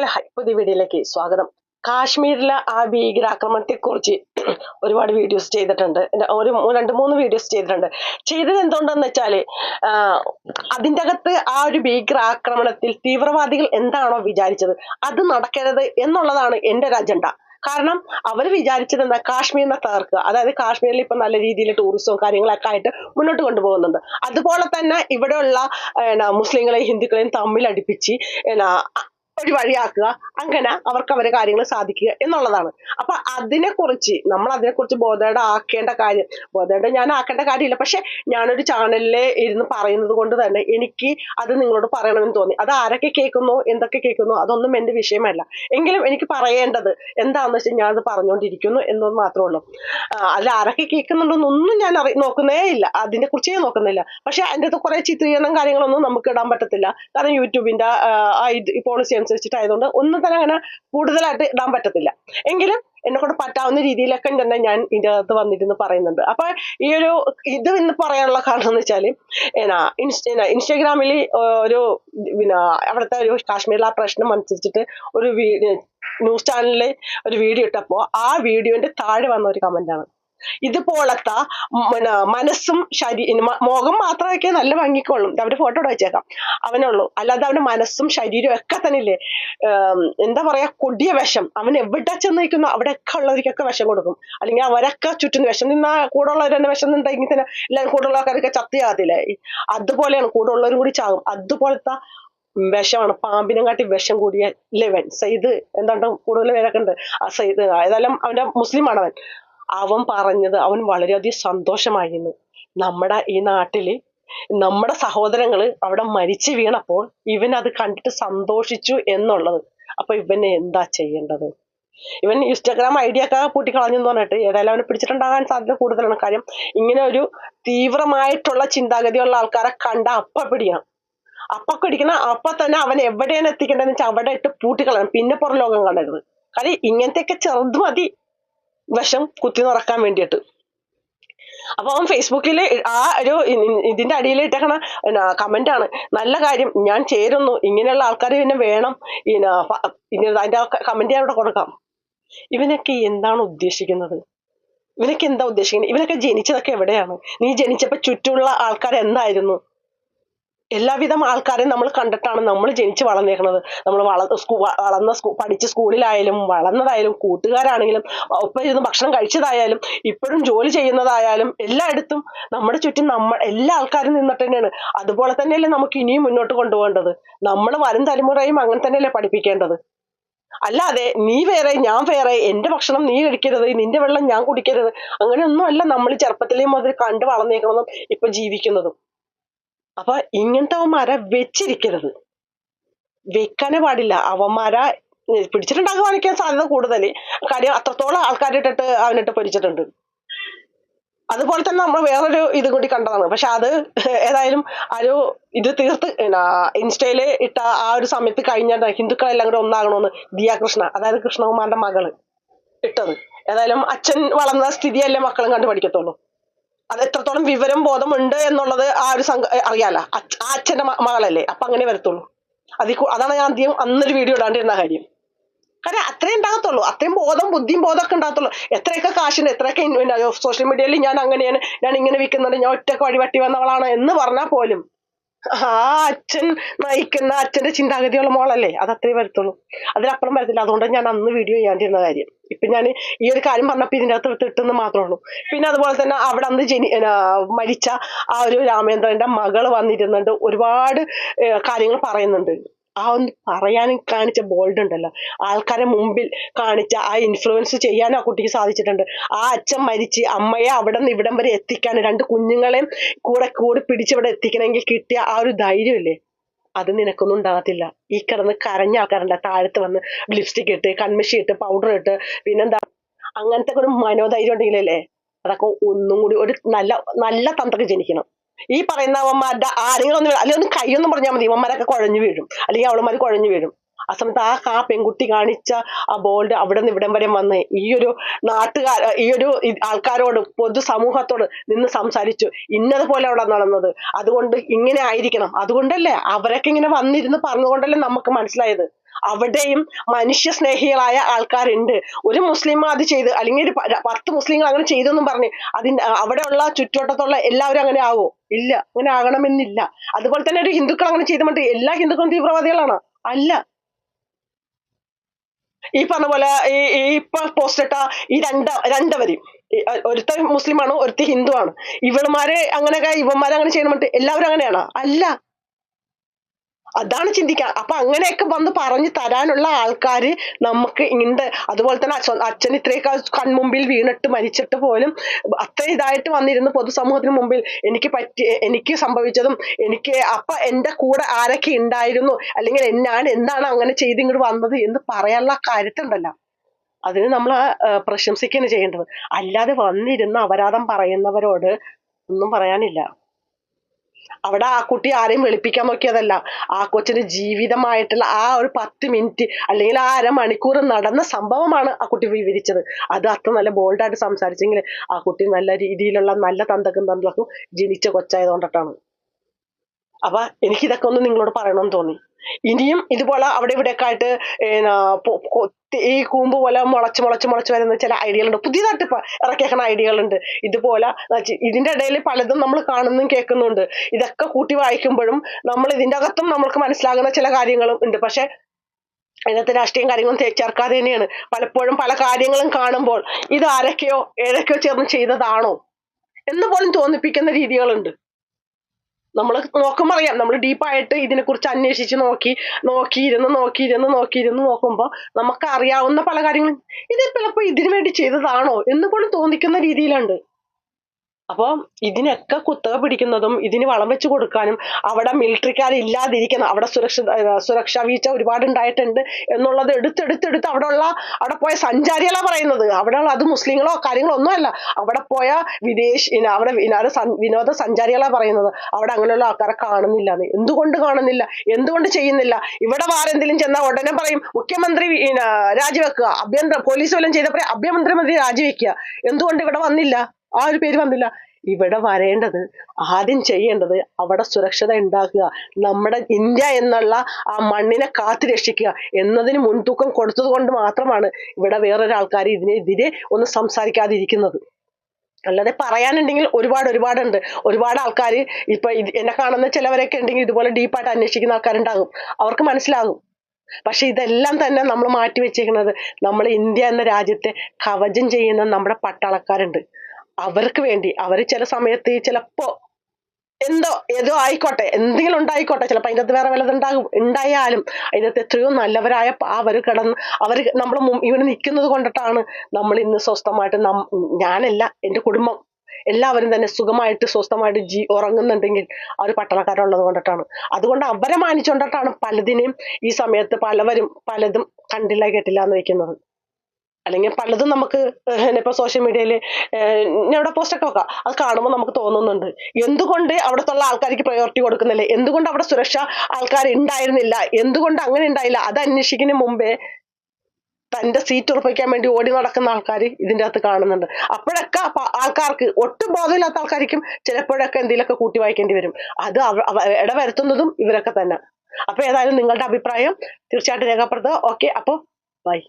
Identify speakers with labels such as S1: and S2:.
S1: Hello high പുതിയ വീഡിയോയിലേക്ക് സ്വാഗതം. കാശ്മീരിലെ ആ ഭീകരാക്രമണത്തെ കുറിച്ച് ഒരുപാട് വീഡിയോസ് ചെയ്തിട്ടുണ്ട്. ഒരു രണ്ട് മൂന്ന് വീഡിയോസ് ചെയ്തിട്ടുണ്ട്. ചെയ്തത് എന്തുകൊണ്ടെന്ന് വെച്ചാൽ അതിന്റെ അകത്ത് ആ ഒരു ഭീകരാക്രമണത്തിൽ തീവ്രവാദികൾ എന്താണോ വിചാരിച്ചത് അത് നടക്കരുത് എന്നുള്ളതാണ് എന്റെ ഒരു അജണ്ട. കാരണം അവർ വിചാരിച്ചത് എന്താ കാശ്മീരിനെ തകർക്കുക. അതായത് കാശ്മീരിൽ ഇപ്പൊ നല്ല രീതിയിൽ ടൂറിസവും കാര്യങ്ങളൊക്കെ ആയിട്ട് മുന്നോട്ട് കൊണ്ടുപോകുന്നുണ്ട്. അതുപോലെ തന്നെ ഇവിടെയുള്ള മുസ്ലിങ്ങളെയും ഹിന്ദുക്കളെയും തമ്മിൽ അടുപ്പിച്ച് ഒരു വഴിയാക്കുക. അങ്ങനെ അവർക്ക് അവരെ കാര്യങ്ങൾ സാധിക്കുക എന്നുള്ളതാണ്. അപ്പൊ അതിനെക്കുറിച്ച് നമ്മൾ അതിനെക്കുറിച്ച് ബോധയുടെ ആക്കേണ്ട കാര്യം ബോധയുടെ ഞാൻ ആക്കേണ്ട കാര്യമില്ല. പക്ഷെ ഞാനൊരു ചാനലിൽ ഇരുന്ന് പറയുന്നത് കൊണ്ട് തന്നെ എനിക്ക് അത് നിങ്ങളോട് പറയണമെന്ന് തോന്നി. അത് ആരൊക്കെ കേൾക്കുന്നു എന്തൊക്കെ കേൾക്കുന്നു അതൊന്നും എന്റെ വിഷയമല്ല. എങ്കിലും എനിക്ക് പറയേണ്ടത് എന്താണെന്ന് വെച്ചാൽ ഞാനത് പറഞ്ഞുകൊണ്ടിരിക്കുന്നു എന്നത് മാത്രമേ ഉള്ളൂ. അല്ല ആരൊക്കെ കേൾക്കുന്നുണ്ടെന്നൊന്നും ഞാൻ അറി നോക്കുന്നേ ഇല്ല. അതിനെ കുറിച്ചേ നോക്കുന്നില്ല. പക്ഷെ അതിന്റെ അകത്ത് കുറെ ചിത്രീകരണം കാര്യങ്ങളൊന്നും നമുക്ക് ഇടാൻ പറ്റത്തില്ല. കാരണം യൂട്യൂബിന്റെ പോളിസി അനുസരിച്ചിട്ടായതുകൊണ്ട് ഒന്നും തന്നെ അങ്ങനെ കൂടുതലായിട്ട് ഇടാൻ പറ്റത്തില്ല. എങ്കിലും എന്നെ കൊണ്ട് പറ്റാവുന്ന രീതിയിലൊക്കെ തന്നെ ഞാൻ ഇതിന്റെ അകത്ത് വന്നിരുന്ന് പറയുന്നുണ്ട് അപ്പൊ ഈ ഒരു ഇത് ഇന്ന് പറയാനുള്ള കാരണം എന്ന് വെച്ചാൽ എന്നാ ഇൻസ്റ്റ എന്നാ ഇൻസ്റ്റാഗ്രാമിൽ ഒരു പിന്നെ അവിടുത്തെ ഒരു കാശ്മീരിലെ ആ പ്രശ്നം അനുസരിച്ചിട്ട് ഒരു ന്യൂസ് ചാനലിൽ ഒരു വീഡിയോ ഇട്ടപ്പോൾ ആ വീഡിയോന്റെ താഴെ വന്ന ഒരു കമന്റാണ് ഇതുപോലത്തെ പിന്നെ മനസ്സും ശരീ മുഖം മാത്രമൊക്കെ നല്ല ഭംഗിക്കുള്ളൂ. അവർ ഫോട്ടോ ഇവിടെ വെച്ചേക്കാം. അവനുള്ളൂ അല്ലാതെ അവന്റെ മനസ്സും ശരീരവും ഒക്കെ തന്നെ ഇല്ലേ? എന്താ പറയാ കൊടിയ വിഷം. അവൻ എവിടെ ചെന്ന് നിൽക്കുന്നു അവിടെയൊക്കെ ഉള്ളവർക്കൊക്കെ വിഷം കൊടുക്കും. അല്ലെങ്കിൽ അവരൊക്കെ ചുറ്റുന്ന വിഷം. നിന്നാ കൂടെ ഉള്ളവർ തന്നെ വിഷം നിന്നുണ്ടെങ്കിൽ തന്നെ എല്ലാവരും കൂടെ ഉള്ള ആൾക്കാരൊക്കെ ചത്തിയാകത്തില്ലേ അതുപോലെയാണ് കൂടെ ഉള്ളവരും കൂടി ചാകും. അതുപോലത്തെ വിഷമാണ്. പാമ്പിനെ കാട്ടി വിഷം കൂടിയ ലെവൻ. സയ്യിദ് എന്താണ്ട്? കൂടുതൽ പേരൊക്കെ ഉണ്ട്. ആ സയ്യിദ് ഏതായാലും അവന്റെ മുസ്ലിമാണ് അവൻ അവൻ പറഞ്ഞത് അവൻ വളരെയധികം സന്തോഷമായിരുന്നു. നമ്മുടെ ഈ നാട്ടിൽ നമ്മുടെ സഹോദരങ്ങൾ അവിടെ മരിച്ചു വീണപ്പോൾ ഇവൻ അത് കണ്ടിട്ട് സന്തോഷിച്ചു എന്നുള്ളത്. അപ്പൊ ഇവന് എന്താ ചെയ്യേണ്ടത്? ഇവൻ ഇൻസ്റ്റാഗ്രാം ഐ ഡി ഒക്കെ പൂട്ടിക്കളഞ്ഞെന്ന് പറഞ്ഞിട്ട് ഏതായാലും അവനെ പിടിച്ചിട്ടുണ്ടാകാൻ സാധ്യത കൂടുതലാണ്. കാര്യം ഇങ്ങനെ ഒരു തീവ്രമായിട്ടുള്ള ചിന്താഗതിയുള്ള ആൾക്കാരെ കണ്ട അപ്പ പിടിക്കണം അപ്പ പിടിക്കണം അപ്പൊ തന്നെ അവൻ എവിടെയാണ് എത്തിക്കേണ്ടതെന്ന് വെച്ചാൽ അവിടെ ഇട്ട് പൂട്ടിക്കളയണം. പിന്നെ പുറം ലോകം കാണരുത്. കാര്യം ഇങ്ങനത്തെയൊക്കെ ചെറുത് മതി. വിഷം കുത്തി നിറക്കാൻ വേണ്ടിയിട്ട്. അപ്പൊ അവൻ ഫേസ്ബുക്കിൽ ആ ഒരു ഇതിന്റെ അടിയിൽ ഇട്ടേക്കണ കമന്റ് ആണ് നല്ല കാര്യം ഞാൻ ചേരുന്നു. ഇങ്ങനെയുള്ള ആൾക്കാർ പിന്നെ വേണം. അതിന്റെ കമന്റ് ഞാൻ ഇവിടെ കൊടുക്കാം. ഇവനൊക്കെ എന്താണ് ഉദ്ദേശിക്കുന്നത്? ഇവനൊക്കെ എന്താ ഉദ്ദേശിക്കുന്നത്? ഇവനൊക്കെ ജനിച്ചതൊക്കെ എവിടെയാണ്? നീ ജനിച്ചപ്പോ ചുറ്റുമുള്ള ആൾക്കാർ എന്തായിരുന്നു എല്ലാവിധം ആൾക്കാരെയും നമ്മൾ കണ്ടിട്ടാണ് നമ്മൾ ജനിച്ച് വളർന്നേക്കുന്നത് നമ്മൾ വള സ്കൂ വളർന്ന സ്കൂ പഠിച്ച സ്കൂളിലായാലും വളർന്നതായാലും കൂട്ടുകാരാണെങ്കിലും ഒപ്പം ഇരുന്ന് ഭക്ഷണം കഴിച്ചതായാലും ഇപ്പോഴും ജോലി ചെയ്യുന്നതായാലും എല്ലായിടത്തും നമ്മുടെ ചുറ്റും നമ്മൾ എല്ലാ ആൾക്കാരും നിന്നിട്ട് തന്നെയാണ്. അതുപോലെ തന്നെയല്ലേ നമുക്ക് ഇനിയും മുന്നോട്ട് കൊണ്ടുപോകേണ്ടത്. നമ്മൾ വരും തലമുറയും അങ്ങനെ തന്നെയല്ലേ പഠിപ്പിക്കേണ്ടത്. അല്ലാതെ നീ വേറെ ഞാൻ വേറെ എന്റെ ഭക്ഷണം നീ കഴിക്കരുത് നിന്റെ വെള്ളം ഞാൻ കുടിക്കരുത് അങ്ങനെയൊന്നും അല്ല നമ്മൾ ചെറുപ്പത്തിലേ മുതൽ കണ്ട് വളർന്നേക്കുന്നതും ഇപ്പൊ ജീവിക്കുന്നതും. അപ്പൊ ഇങ്ങനത്തെ അവന്മാരെ വെച്ചിരിക്കരുത്. വെക്കാനേ പാടില്ല. അവന്മാരെ പിടിച്ചിട്ടുണ്ടാക്കി കാണിക്കാൻ സാധ്യത കൂടുതൽ കാര്യം അത്രത്തോളം ആൾക്കാരിട്ടിട്ട് അവനിട്ട് പൊരിച്ചിട്ടുണ്ട്. അതുപോലെ തന്നെ നമ്മൾ വേറൊരു ഇത് കൂടി കണ്ടതാണ്. പക്ഷെ അത് ഏതായാലും ആ ഒരു ഇത് തീർത്ത് ഇൻസ്റ്റയിൽ ഇട്ട ആ ഒരു സമയത്ത് കഴിഞ്ഞ ഹിന്ദുക്കളെല്ലാം കൂടെ ഒന്നാകണമെന്ന് ദിയ കൃഷ്ണ അതായത് കൃഷ്ണകുമാറിന്റെ മകൾ ഇട്ടത്. ഏതായാലും അച്ഛൻ വളർന്ന സ്ഥിതിയല്ലേ മക്കളും കണ്ടു പഠിക്കത്തുള്ളൂ. അത് എത്രത്തോളം വിവരം ബോധമുണ്ട് എന്നുള്ളത് ആ ഒരു സംഘ അറിയാല ആ അച്ഛന്റെ മകളല്ലേ. അപ്പൊ അങ്ങനെ വരത്തുള്ളൂ. അതിൽ അതാണ് ഞാൻ ആദ്യം അന്നൊരു വീഡിയോ ഇടാണ്ടിരുന്ന കാര്യം. കാരണം അത്രേ ഉണ്ടാകത്തുള്ളൂ. അത്രയും ബോധം ബുദ്ധിയും ബോധമൊക്കെ ഉണ്ടാകത്തുള്ളൂ. എത്രയൊക്കെ കാശിന് എത്രയൊക്കെ സോഷ്യൽ മീഡിയയിൽ ഞാൻ അങ്ങനെയാണ് ഞാൻ ഇങ്ങനെ വിൽക്കുന്നുണ്ട് ഞാൻ ഒറ്റയ്ക്ക് വഴിവട്ടി വന്നവളാണ് എന്ന് പറഞ്ഞാൽ പോലും ആ അച്ഛൻ നയിക്കുന്ന അച്ഛന്റെ ചിന്താഗതിയുള്ള മോളല്ലേ. അത് അത്രേ വരത്തുള്ളൂ. അതിനപ്പുറം വരത്തില്ല. അതുകൊണ്ട് ഞാൻ അന്ന് വീഡിയോ ചെയ്യാണ്ടിരുന്ന കാര്യം. ഇപ്പൊ ഞാൻ ഈ ഒരു കാര്യം പറഞ്ഞപ്പോ ഇതിന്റെ അകത്ത് ഇട്ടെന്ന് മാത്രമേ ഉള്ളൂ. പിന്നെ അതുപോലെ തന്നെ അവിടെ അന്ന് ജനി മരിച്ച ആ ഒരു രാമേന്ദ്രന്റെ മകൾ വന്നിരുന്നുണ്ട്. ഒരുപാട് കാര്യങ്ങൾ പറയുന്നുണ്ട്. ആ ഒന്ന് പറയാനും കാണിച്ച ബോൾഡ് ഉണ്ടല്ലോ. ആൾക്കാരെ മുമ്പിൽ കാണിച്ച ആ ഇൻഫ്ലുവൻസ് ചെയ്യാൻ ആ കുട്ടിക്ക് സാധിച്ചിട്ടുണ്ട്. ആ അച്ഛൻ മരിച്ച് അമ്മയെ അവിടെ നിന്ന് ഇവിടം വരെ എത്തിക്കാൻ രണ്ട് കുഞ്ഞുങ്ങളെയും കൂടെ കൂടി പിടിച്ചിവിടെ എത്തിക്കണമെങ്കിൽ കിട്ടിയ ആ ഒരു ധൈര്യമില്ലേ? അത് നിനക്കൊന്നും ഉണ്ടാകത്തില്ല. ഈ കിടന്ന് കരഞ്ഞ ആൾക്കാരുണ്ട്. താഴത്ത് വന്ന് ലിപ്സ്റ്റിക് ഇട്ട് കൺമിഷി ഇട്ട് പൗഡർ ഇട്ട് പിന്നെന്താ? അങ്ങനത്തെ ഒരു മനോധൈര്യം ഉണ്ടെങ്കിലല്ലേ അതൊക്കെ ഒന്നും കൂടി ഒരു നല്ല നല്ല തന്ത്രക്ക് ജനിക്കണം. ഈ പറയുന്ന അവന്മാരുടെ ആരെങ്കിലും അല്ലെങ്കിൽ ഒന്ന് കൈയൊന്നും പറഞ്ഞാൽ മതി. ഇവന്മാരൊക്കെ കുഴഞ്ഞു വീഴും. അല്ലെങ്കിൽ അവളമാർ കുഴഞ്ഞു വീഴും. ആ സമയത്ത് ആ ആ പെൺകുട്ടി കാണിച്ച ആ ബോൾഡ് അവിടെ നിന്ന് ഇവിടം വരെ വന്ന് ഈ ഒരു നാട്ടുകാർ ഈ ഒരു ആൾക്കാരോട് പൊതുസമൂഹത്തോട് നിന്ന് സംസാരിച്ചു. ഇന്നതുപോലെ അവിടെ നടന്നത്. അതുകൊണ്ട് ഇങ്ങനെ ആയിരിക്കണം. അതുകൊണ്ടല്ലേ അവരൊക്കെ ഇങ്ങനെ വന്നിരുന്ന് പറഞ്ഞുകൊണ്ടല്ലേ നമുക്ക് മനസ്സിലായത്. അവിടെയും മനുഷ്യ സ്നേഹികളായ ആൾക്കാരുണ്ട്. ഒരു മുസ്ലിം അത് ചെയ്ത് അല്ലെങ്കിൽ ഒരു പത്ത് മുസ്ലിങ്ങൾ അങ്ങനെ ചെയ്തെന്നും പറഞ്ഞ് അതിന് അവിടെയുള്ള ചുറ്റുവട്ടത്തുള്ള എല്ലാവരും അങ്ങനെ ആവോ? ഇല്ല. അങ്ങനെ ആകണമെന്നില്ല. അതുപോലെ തന്നെ ഒരു ഹിന്ദുക്കൾ അങ്ങനെ ചെയ്തുകൊണ്ട് എല്ലാ ഹിന്ദുക്കളും തീവ്രവാദികളാണ്. അല്ല. ഈ പറഞ്ഞ പോലെ ഈ ഇപ്പൊ പോസ്റ്റ് ഇട്ട ഈ രണ്ട രണ്ടവരും. ഒരുത്ത മുസ്ലിമാണ് ഒരുത്തി ഹിന്ദു ആണ് ഇവളുമാരെ അങ്ങനെയൊക്കെ ഇവന്മാരെ അങ്ങനെ ചെയ്യണം എല്ലാവരും അങ്ങനെയാണോ? അല്ല. അതാണ് ചിന്തിക്കുക അപ്പൊ അങ്ങനെയൊക്കെ വന്ന് പറഞ്ഞു തരാനുള്ള ആൾക്കാർ നമുക്ക് ഉണ്ട് അതുപോലെ തന്നെ അച്ഛൻ ഇത്രയൊക്കെ കൺമുമ്പിൽ വീണിട്ട് മരിച്ചിട്ട് പോലും അത്ര ഇതായിട്ട് വന്നിരുന്ന് പൊതുസമൂഹത്തിന് മുമ്പിൽ എനിക്ക് പറ്റി എനിക്ക് സംഭവിച്ചതും എനിക്ക് അപ്പൊ എന്റെ കൂടെ ആരൊക്കെ ഉണ്ടായിരുന്നു അല്ലെങ്കിൽ ഞാൻ എന്താണ് അങ്ങനെ ചെയ്ത് ഇങ്ങോട്ട് വന്നത് എന്ന് പറയാനുള്ള കാര്യത്തുണ്ടല്ലോ അതിന് നമ്മൾ പ്രശംസിക്കുകയാണ് ചെയ്യേണ്ടത്. അല്ലാതെ വന്നിരുന്ന് അപരാധം പറയുന്നവരോട് ഒന്നും പറയാനില്ല. അവിടെ ആ കുട്ടി ആരെയും വെളുപ്പിക്കാൻ നോക്കിയതല്ല. ആ കൊച്ചിന്റെ ജീവിതമായിട്ടുള്ള ആ ഒരു പത്ത് മിനിറ്റ് അല്ലെങ്കിൽ ആ അരമണിക്കൂർ നടന്ന സംഭവമാണ് ആ കുട്ടി വിവരിച്ചത്. അത് അത്ര നല്ല ബോൾഡായിട്ട് സംസാരിച്ചെങ്കിൽ ആ കുട്ടി നല്ല രീതിയിലുള്ള നല്ല തന്തക്കും തന്തക്കും ജനിച്ച കൊച്ചായതുകൊണ്ടിട്ടാണ്. അപ്പൊ എനിക്കിതൊക്കെ ഒന്ന് നിങ്ങളോട് പറയണമെന്ന് തോന്നി. ഇനിയും ഇതുപോലെ അവിടെ ഇവിടെയൊക്കെ ആയിട്ട് ഈ കൂമ്പ് പോലെ മുളച്ച് മുളച്ച് മുളച്ച് വരുന്ന ചില ഐഡിയകളുണ്ട്. പുതിയതായിട്ട് ഇറക്കിയേക്കുന്ന ഐഡിയകളുണ്ട്. ഇതുപോലെ ഇതിന്റെ ഇടയിൽ പലതും നമ്മൾ കാണുന്നും കേൾക്കുന്നുണ്ട്. ഇതൊക്കെ കൂട്ടി വായിക്കുമ്പോഴും നമ്മൾ ഇതിന്റെ അകത്തും നമ്മൾക്ക് മനസ്സിലാകുന്ന ചില കാര്യങ്ങളും ഉണ്ട്. പക്ഷെ അതിനകത്ത് രാഷ്ട്രീയം കാര്യങ്ങളും ചേർക്കാതെ തന്നെയാണ്. പലപ്പോഴും പല കാര്യങ്ങളും കാണുമ്പോൾ ഇത് ആരൊക്കെയോ ഏതൊക്കെയോ ചേർന്ന് ചെയ്തതാണോ എന്ന് പോലും തോന്നിപ്പിക്കുന്ന രീതികളുണ്ട്. നമ്മൾ നോക്കുമ്പോൾ അറിയാം. നമ്മൾ ഡീപ്പായിട്ട് ഇതിനെ കുറിച്ച് അന്വേഷിച്ച് നോക്കി നോക്കിയിരുന്ന് നോക്കിയിരുന്ന് നോക്കിയിരുന്ന് നോക്കുമ്പോൾ നമുക്ക് അറിയാവുന്ന പല കാര്യങ്ങളും. ഇത് ചിലപ്പോൾ ഇതിനു വേണ്ടി ചെയ്തതാണോ എന്ന് പോലും തോന്നിക്കുന്ന രീതിയിലുണ്ട്. അപ്പോൾ ഇതിനൊക്കെ കുത്തക പിടിക്കുന്നതും ഇതിന് വളം വെച്ച് കൊടുക്കാനും അവിടെ മിലിറ്ററിക്കാർ ഇല്ലാതിരിക്കുന്ന അവിടെ സുരക്ഷ സുരക്ഷാ വീഴ്ച ഒരുപാട് ഉണ്ടായിട്ടുണ്ട് എന്നുള്ളത് എടുത്തെടുത്തെടുത്ത് അവിടെ ഉള്ള അവിടെ പോയ സഞ്ചാരികളാണ് പറയുന്നത്. അവിടെ ഉള്ള അത് മുസ്ലിങ്ങളോ കാര്യങ്ങളോ ഒന്നുമല്ല. അവിടെ പോയ വിദേശ അവിടെ വിനോദ വിനോദ സഞ്ചാരികളാണ് പറയുന്നത്. അവിടെ അങ്ങനെയുള്ള ആൾക്കാരെ കാണുന്നില്ല എന്തുകൊണ്ട് കാണുന്നില്ല? എന്തുകൊണ്ട് ചെയ്യുന്നില്ല? ഇവിടെ വേറെന്തെങ്കിലും ചെന്നാൽ ഉടനെ പറയും മുഖ്യമന്ത്രി രാജിവെക്കുക. അഭ്യന്തര പോലീസ് വല്ലതും ചെയ്തപ്പോൾ അഭ്യമന്ത്രി മന്ത്രി രാജിവെക്കുക. എന്തുകൊണ്ട് ഇവിടെ വന്നില്ല? ആ ഒരു പേര് വന്നില്ല. ഇവിടെ വരേണ്ടത് ആദ്യം ചെയ്യേണ്ടത് അവിടെ സുരക്ഷത ഉണ്ടാക്കുക. നമ്മുടെ ഇന്ത്യ എന്നുള്ള ആ മണ്ണിനെ കാത്തു രക്ഷിക്കുക എന്നതിന് മുൻതൂക്കം കൊടുത്തത് കൊണ്ട് മാത്രമാണ് ഇവിടെ വേറൊരാൾക്കാർ ഇതിനെതിരെ ഒന്ന് സംസാരിക്കാതിരിക്കുന്നത്. അല്ലാതെ പറയാനുണ്ടെങ്കിൽ ഒരുപാട് ഒരുപാടുണ്ട്. ഒരുപാട് ആൾക്കാർ ഇപ്പൊ എന്നെ കാണുന്ന ചിലവരൊക്കെ ഉണ്ടെങ്കിൽ ഇതുപോലെ ഡീപ്പായിട്ട് അന്വേഷിക്കുന്ന ആൾക്കാരുണ്ടാകും. അവർക്ക് മനസ്സിലാകും. പക്ഷെ ഇതെല്ലാം തന്നെ നമ്മൾ മാറ്റി വെച്ചേക്കുന്നത് നമ്മൾ ഇന്ത്യ എന്ന രാജ്യത്തെ കവചം ചെയ്യുന്ന നമ്മുടെ പട്ടാളക്കാരുണ്ട്. അവർക്ക് വേണ്ടി അവർ ചില സമയത്ത് ചിലപ്പോ എന്തോ ഏതോ ആയിക്കോട്ടെ എന്തെങ്കിലും ഉണ്ടായിക്കോട്ടെ ചിലപ്പോൾ അതിന്റെ അകത്ത് വേറെ വല്ലതും ഉണ്ടാകും ഉണ്ടായാലും അതിനകത്ത് എത്രയോ നല്ലവരായ അവർ കിടന്ന് അവർ നമ്മൾ ഇവിടെ നിൽക്കുന്നത് കൊണ്ടിട്ടാണ് നമ്മൾ ഇന്ന് സ്വസ്ഥമായിട്ട് ഞാനല്ല എന്റെ കുടുംബം എല്ലാവരും തന്നെ സുഖമായിട്ട് സ്വസ്ഥമായിട്ട് ജീ ഉറങ്ങുന്നുണ്ടെങ്കിൽ ആ ഒരു പട്ടണക്കാരുള്ളത് കൊണ്ടിട്ടാണ്. അതുകൊണ്ട് അവരെ മാനിച്ചുകൊണ്ടിട്ടാണ് പലതിനെയും ഈ സമയത്ത് പലവരും പലതും കണ്ടില്ല കേട്ടില്ല എന്ന് വെക്കുന്നത് അല്ലെങ്കിൽ പലതും നമുക്ക് ഇപ്പൊ സോഷ്യൽ മീഡിയയിൽ ഇവിടെ പോസ്റ്റ് ഒക്കെ വെക്കാം. അത് കാണുമ്പോൾ നമുക്ക് തോന്നുന്നുണ്ട്. എന്തുകൊണ്ട് അവിടത്തുള്ള ആൾക്കാർക്ക് പ്രയോറിറ്റി കൊടുക്കുന്നില്ല? എന്തുകൊണ്ട് അവിടെ സുരക്ഷ ആൾക്കാർ ഉണ്ടായിരുന്നില്ല? എന്തുകൊണ്ട് അങ്ങനെ ഉണ്ടായില്ല? അത് അന്വേഷിക്കുന്നതിന് മുമ്പേ തന്റെ സീറ്റ് ഉറപ്പിക്കാൻ വേണ്ടി ഓടി നടക്കുന്ന ആൾക്കാർ ഇതിന്റെ അകത്ത് കാണുന്നുണ്ട്. അപ്പോഴൊക്കെ ആൾക്കാർക്ക് ഒട്ടും ബോധമില്ലാത്ത ആൾക്കാർക്കും ചിലപ്പോഴൊക്കെ എന്തെങ്കിലുമൊക്കെ കൂട്ടി വായിക്കേണ്ടി വരും. അത് ഇടവരുത്തുന്നതും ഇവരൊക്കെ തന്നെ. അപ്പൊ ഏതായാലും നിങ്ങളുടെ അഭിപ്രായം തീർച്ചയായിട്ടും രേഖപ്പെടുത്തുക. ഓക്കെ അപ്പോൾ ബൈ